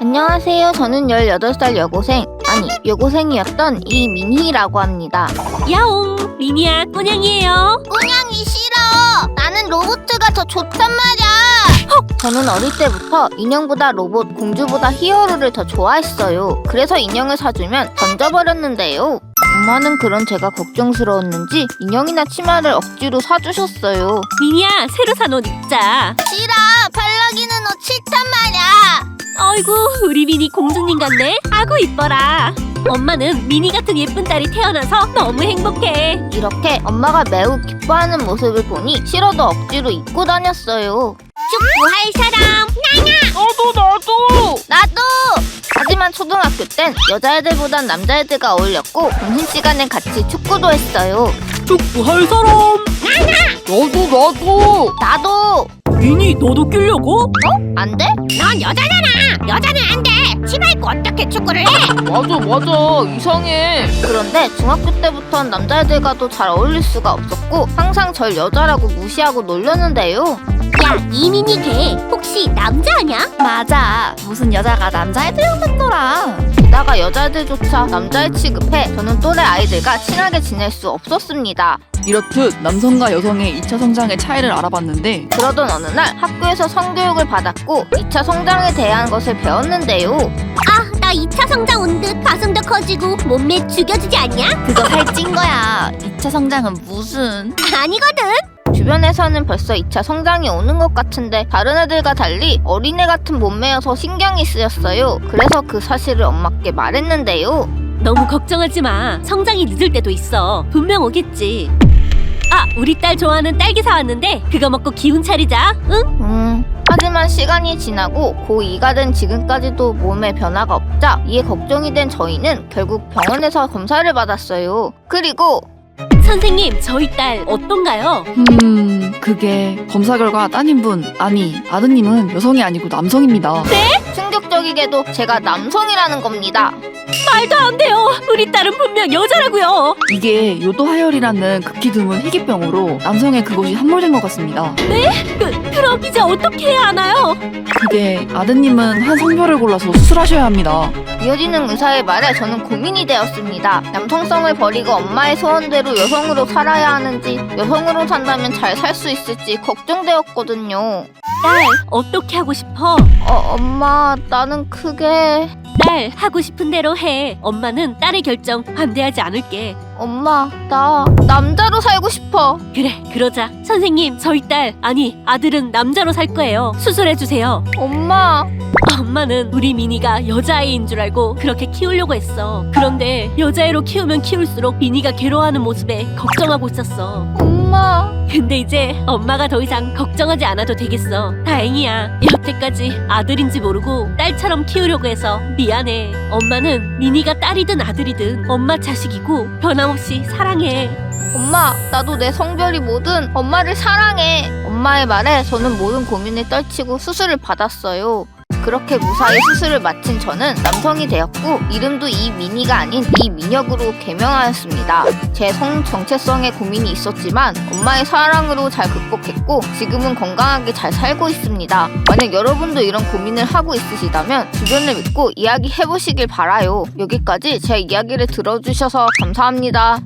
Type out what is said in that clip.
안녕하세요. 저는 18살 여고생, 아니, 여고생이었던 이민희라고 합니다. 야옹 미니야 꼬냥이에요 꼬냥이 싫어! 나는 로봇가 더 좋단 말이야! 저는 어릴 때부터 인형보다 로봇, 공주보다 히어로를 더 좋아했어요. 그래서 인형을 사주면 던져버렸는데요. 엄마는 그런 제가 걱정스러웠는지 인형이나 치마를 억지로 사주셨어요. 미니야 새로 산 옷 입자 싫어! 팔락이는 옷 싫단 말이야! 아이고 우리 미니 공주님 같네. 아구 이뻐라. 엄마는 미니 같은 예쁜 딸이 태어나서 너무 행복해. 이렇게 엄마가 매우 기뻐하는 모습을 보니 싫어도 억지로 입고 다녔어요. 축구할 사람. 나도 나도. 나도! 하지만 초등학교 땐 여자애들보단 남자애들과 어울렸고 점심 시간엔 같이 축구도 했어요. 축구할 사람. 나도 나도. 나도! 미니 너도 끼려고? 안 돼? 넌 여자잖아 여자는 안 돼 치마 입고 어떻게 축구를 해 맞아 맞아 이상해 그런데 중학교 때부턴 남자애들과도 잘 어울릴 수가 없었고 항상 절 여자라고 무시하고 놀렸는데요. 야 이미니 걔 혹시 남자 아냐? 맞아. 무슨 여자가 남자애들이랑 놀아. 게다가 여자애들조차 남자애 취급해 저는 또래 아이들과 친하게 지낼 수 없었습니다. 이렇듯 남성과 여성의 2차 성장의 차이를 알아봤는데 그러던 어느 날 학교에서 성교육을 받았고 2차 성장에 대한 것을 배웠는데요. 나 2차 성장 온 듯 가슴도 커지고 몸매 죽여주지 않냐? 그거 살찐 거야. 2차 성장은 무슨? 아니거든 주변에서는 벌써 2차 성장이 오는 것 같은데 다른 애들과 달리 어린애 같은 몸매여서 신경이 쓰였어요. 그래서 그 사실을 엄마께 말했는데요. 너무 걱정하지 마. 성장이 늦을 때도 있어. 분명 오겠지. 아, 우리 딸 좋아하는 딸기 사왔는데 그거 먹고 기운 차리자. 응? 음. 하지만 시간이 지나고 고2가 된 지금까지도 몸에 변화가 없자 이에 걱정이 된 저희는 결국 병원에서 검사를 받았어요. 그리고 선생님, 저희 딸 어떤가요? 음 그게 검사 결과 따님분 아니 아드님은 여성이 아니고 남성입니다 충격적이게도 제가 남성이라는 겁니다. 말도 안 돼요. 우리 딸은 분명 여자라고요. 이게 요도하열이라는 극히 드문 희귀병으로 남성의 그곳이 함몰된 것 같습니다 그, 그럼 이제 어떻게 해야 하나요? 그게 아드님은 한 성별을 골라서 수술하셔야 합니다 이어지는 의사의 말에 저는 고민이 되었습니다. 남성성을 버리고 엄마의 소원대로 여성으로 살아야 하는지, 여성으로 산다면 잘 살 수 있을지 걱정되었거든요. 딸, 어떻게 하고 싶어? 어, 엄마, 나는 크게. 딸, 하고 싶은 대로 해. 엄마는 딸의 결정 반대하지 않을게. 엄마, 나 남자로 살고 싶어. 그래, 그러자. 선생님, 저희 딸, 아니, 아들은 남자로 살 거예요. 수술해주세요. 엄마, 엄마는 우리 미니가 여자아이인 줄 알고 그렇게 키우려고 했어. 그런데 여자애로 키우면 키울수록 미니가 괴로워하는 모습에 걱정하고 있었어. 엄마. 근데 이제 엄마가 더 이상 걱정하지 않아도 되겠어. 다행이야. 여태까지 아들인지 모르고 딸처럼 키우려고 해서 미안해. 엄마는 미니가 딸이든 아들이든 엄마 자식이고 변함없이 사랑해. 엄마, 나도 내 성별이 뭐든 엄마를 사랑해. 엄마의 말에 저는 모든 고민을 떨치고 수술을 받았어요. 그렇게 무사히 수술을 마친 저는 남성이 되었고 이름도 이민희가 아닌 이민혁으로 개명하였습니다. 제 성 정체성에 고민이 있었지만 엄마의 사랑으로 잘 극복했고 지금은 건강하게 잘 살고 있습니다. 만약 여러분도 이런 고민을 하고 있으시다면 주변을 믿고 이야기해보시길 바라요. 여기까지 제 이야기를 들어주셔서 감사합니다.